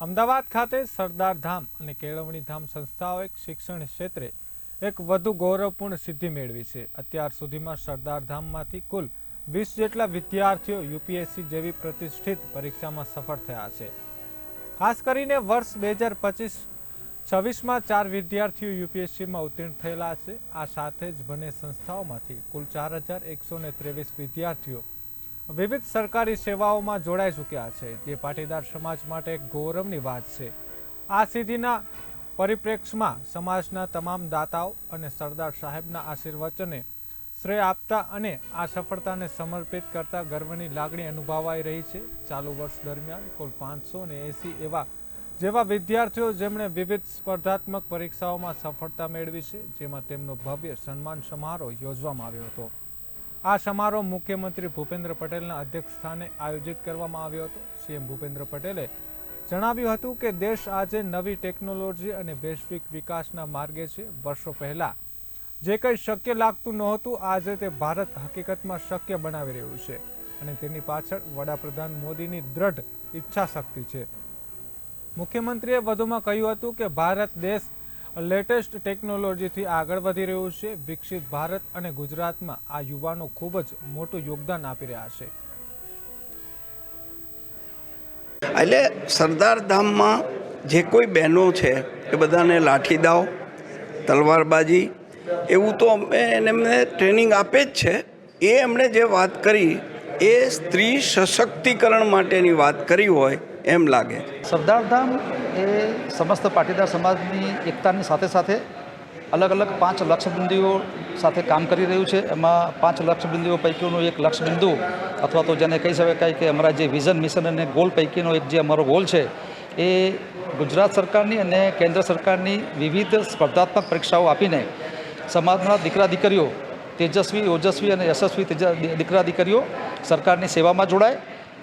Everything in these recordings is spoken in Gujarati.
અમદાવાદ ખાતે સરદાર ધામ અને કેળવણી ધામ સંસ્થાઓએ શિક્ષણ ક્ષેત્રે એક વધુ ગૌરવપૂર્ણ સિદ્ધિ મેળવી છે. અત્યાર સુધીમાં સરદાર ધામમાંથી કુલ વીસ જેટલા વિદ્યાર્થીઓ યુપીએસસી જેવી પ્રતિષ્ઠિત પરીક્ષામાં સફળ થયા છે. ખાસ કરીને વર્ષ બે હજાર પચીસ છવ્વીસમાં ચાર વિદ્યાર્થીઓ યુપીએસસીમાં ઉત્તીર્ણ થયેલા છે. આ સાથે જ બંને સંસ્થાઓમાંથી કુલ ચાર હજાર એકસો ત્રેવીસ વિદ્યાર્થીઓ વિવિધ સરકારી સેવાઓમાં જોડાઈ ચૂક્યા છે. જે પાટીદાર સમાજ માટે ગૌરવની વાત છે. આ સિદ્ધિના પરિપ્રેક્ષમાં સમાજના તમામ દાતાઓ અને સરદાર સાહેબના આશીર્વચને શ્રેય આપતા અને આ સફળતાને સમર્પિત કરતા ગર્વની લાગણી અનુભવાઈ રહી છે. ચાલુ વર્ષ દરમિયાન કુલ પાંચસો એસી એવા જેવા વિદ્યાર્થીઓ જેમણે વિવિધ સ્પર્ધાત્મક પરીક્ષાઓમાં સફળતા મેળવી છે, જેમાં તેમનો ભવ્ય સન્માન સમારોહ યોજવામાં આવ્યો હતો. આ સમારોહ મુખ્યમંત્રી ભૂપેન્દ્ર પટેલના અધ્યક્ષ સ્થાને આયોજિત કરવામાં આવ્યો હતો. સીએમ ભૂપેન્દ્ર પટેલે જણાવ્યું હતું કે દેશ આજે નવી ટેકનોલોજી અને વૈશ્વિક વિકાસના માર્ગે છે. વર્ષો પહેલા જે કંઈ શક્ય લાગતું નહોતું, આજે તે ભારત હકીકતમાં શક્ય બનાવી રહ્યું છે અને તેની પાછળ વડાપ્રધાન મોદીની દ્રઢ ઈચ્છા શક્તિ છે. મુખ્યમંત્રીએ વધુમાં કહ્યું હતું કે ભારત દેશ લેટેસ્ટ ટેકનોલોજીથી આગળ વધી રહ્યું છે. વિકસિત ભારત અને ગુજરાતમાં આ યુવાનો ખૂબ જ મોટું યોગદાન આપી રહ્યા છે. એટલે સરદાર ધામમાં જે કોઈ બહેનો છે એ બધાને લાઠી દાવ, તલવારબાજી, એવું તો અમે એને ટ્રેનિંગ આપે જ છે. એ એમણે જે વાત કરી એ સ્ત્રી સશક્તિકરણ માટેની વાત કરી હોય એમ લાગે. સરદારધામ એ સમસ્ત પાટીદાર સમાજની એકતાની સાથે સાથે અલગ અલગ પાંચ લક્ષબિંદુઓ સાથે કામ કરી રહ્યું છે. એમાં પાંચ લક્ષબિંદુઓ પૈકીનું એક લક્ષબિંદુ, અથવા તો જેને કહી શકાય કે અમારા જે વિઝન, મિશન અને ગોલ પૈકીનો એક જે અમારો ગોલ છે, એ ગુજરાત સરકારની અને કેન્દ્ર સરકારની વિવિધ સ્પર્ધાત્મક પરીક્ષાઓ આપીને સમાજના દીકરા દીકરીઓ તેજસ્વી, ઓજસ્વી અને યશસ્વી તેજ દીકરા દીકરીઓ સરકારની સેવામાં જોડાય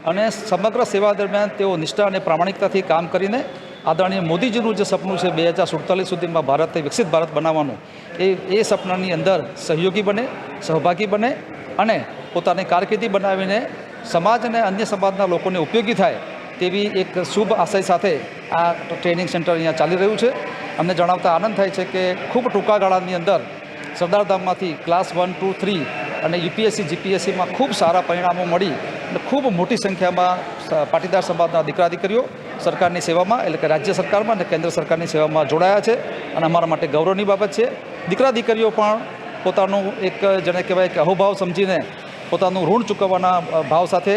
અને સમગ્ર સેવા દરમિયાન તેઓ નિષ્ઠા અને પ્રામાણિકતાથી કામ કરીને આદરણીય મોદીજીનું જે સપનું છે બે હજાર સુડતાલીસ સુધીમાં ભારતને વિકસિત ભારત બનાવવાનું, એ એ સપનાની અંદર સહયોગી બને, સહભાગી બને અને પોતાની કારકિર્દી બનાવીને સમાજ અને અન્ય સમાજના લોકોને ઉપયોગી થાય તેવી એક શુભ આશય સાથે આ ટ્રેનિંગ સેન્ટર અહીંયા ચાલી રહ્યું છે. અમને જણાવતા આનંદ થાય છે કે ખૂબ ટૂંકા ગાળાની અંદર સરદારધામમાંથી ક્લાસ વન ટુ થ્રી અને યુપીએસસી જીપીએસસીમાં ખૂબ સારા પરિણામો મળી અને ખૂબ મોટી સંખ્યામાં પાટીદાર સમાજના દીકરા દીકરીઓ સરકારની સેવામાં એટલે કે રાજ્ય સરકારમાં અને કેન્દ્ર સરકારની સેવામાં જોડાયા છે અને અમારા માટે ગૌરવની બાબત છે. દીકરા દીકરીઓ પણ પોતાનું એક જેને કહેવાય કે અહોભાવ સમજીને પોતાનું ઋણ ચૂકવવાના ભાવ સાથે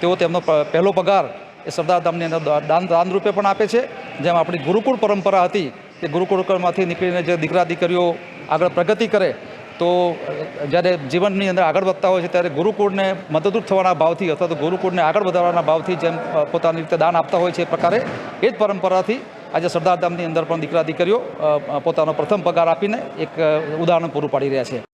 તેઓ તેમનો પહેલો પગાર એ સરદારધામની અંદર દાન દાન રૂપે પણ આપે છે. જેમ આપણી ગુરુકુળ પરંપરા હતી કે ગુરુકુળમાંથી નીકળીને જે દીકરા દીકરીઓ આગળ પ્રગતિ કરે, તો જ્યારે જીવનની અંદર આગળ વધતા હોય છે, ત્યારે ગુરુકુળને મદદરૂપ થવાના ભાવથી અથવા તો ગુરુકુળને આગળ વધારવાના ભાવથી જેમ પોતાની રીતે દાન આપતા હોય છે એ પ્રકારે, એ જ પરંપરાથી આજે સરદાર ધામની અંદર પણ દીકરા દીકરીઓ પોતાનો પ્રથમ પગાર આપીને એક ઉદાહરણ પૂરું પાડી રહ્યા છે.